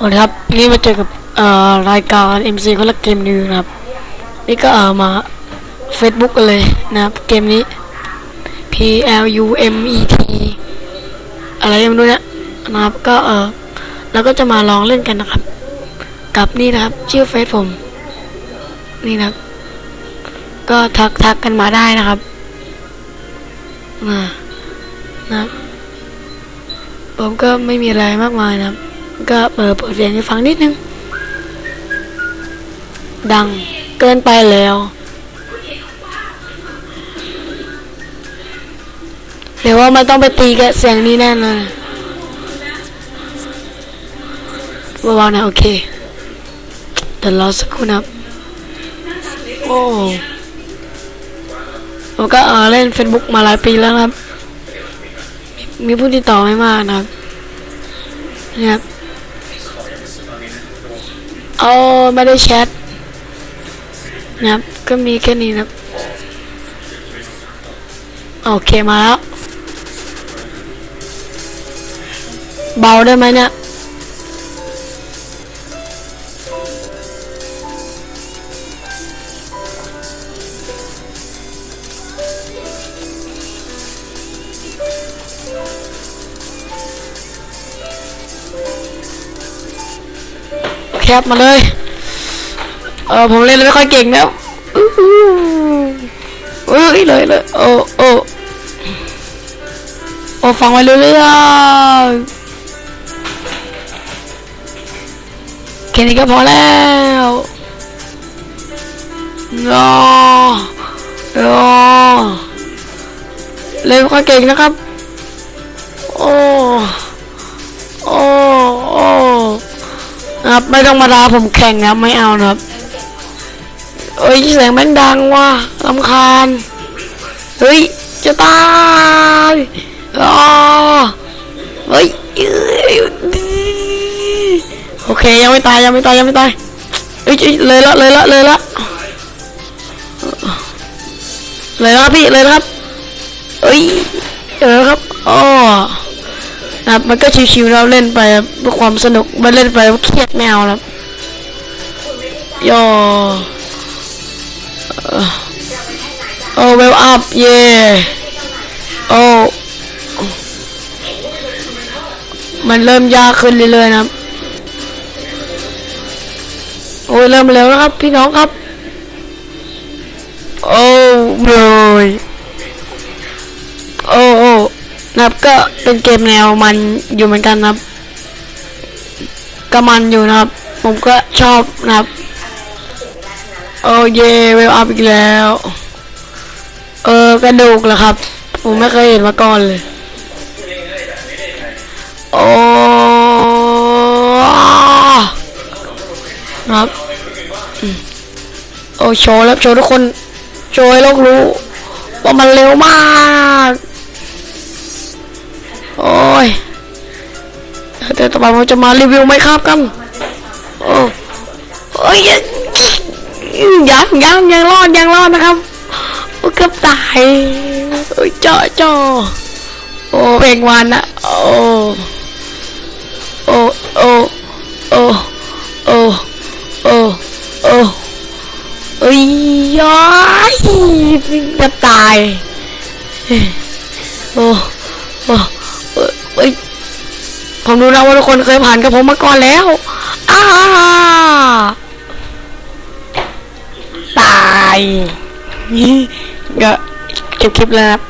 สวัสดีครับนี่มาเจอกับรายการ MC คนละเกมนิวนะครับ นี่ก็เออมา Facebook กันเลยนะครับ เกมนี้ P L U M E T อะไรก็ไม่รู้นี่ยนะครับก็เออเราก็จะมาลองเล่นกันนะครับ กับนี่นะครับ ชื่อเฟซผม นี่นะครับ ก็ทักทักกันมาได้นะครับมานะผมก็ไม่มีอะไรมากมายนะครับ ก็เปิดเปิดเสียงให้ฟังนิดนึง ดังเกินไปแล้ว เดี๋ยวว่ามันต้องไปตีกับเสียงนี้แน่นอนเบาๆนะโอเคเดี๋ยวรอสักครู่นะโอ้ผมก็เออเล่น Facebook มาหลายปีแล้วครับ มีผู้ติดต่อไม่มากนะครับเนี่ยครับ เอาไม่ได้แชทนะครับ ก็มีแค่นี้นะโอเคมาแล้ว เบาได้ไหมเนี่ย แคปมาเลย เออผมเล่นไม่ค่อยเก่งแล้วอื้อเอ้ยเลยเลยโอ้โอ้โอ้ฟังไว้เรื่อยๆแค่นี้ก็พอแล้วรอรอเล่นไม่ค่อยเก่งนะครับ นะครับ ไม่ต้องมาดาผมแข่งนะไม่เอานะครับเอ้ยเสียงแม่งดังว่ะลำคาญเฮ้ยจะตายอ๋อเฮ้ยโอเคยังไม่ตายยังไม่ตายยังไม่ตายเอ้ยเลยละเลยละเลยละเลยละพี่เลยละครับเอ้ยเออครับอ๋อ ครับ มันก็ชิวๆเราเล่นไปเพื่อความสนุกม่เล่นไปเครียดไม่เอาครับย่อโอ้เวลอัพเย่โอ้มันเริ่มยากขึ้นเรื่อยๆนะครับโอ้ยเริ่มเร็วแล้วครับ พี่น้องครับ โอ้โย ก็เป็นเกมแนวมันอยู่เหมือนกันนะครับก็มันอยู่นะครับ ผมก็ชอบนะครับ โอเย่เวลอัพอีกแล้ว เออกระดูกเหรอครับ ผมไม่เคยเห็นมาก่อนเลย โอ้ครับโอ้โชว์แล้วโชว์ทุกคน โชว์ให้โลกรู้ ว่ามันเร็วมาก โอ้ยแต่ต่อไปผมจะมารีวิวไหมครับกันโอ้โอ้ยยังยังยังรอดยังรอดนะครับโอ้เกือบตายโอ้ยจาะเจาะโอ้เพลงวันนะโอ้โอ้โอ้โอ้โอ้โอ้โอ้โอ้ยย้อยเกือบตายโอ้ รู้นะว่าทุกคนเคยผ่านกับผมมาก่อนแล้วอ้าตายก็จบคลิปแล้วครับ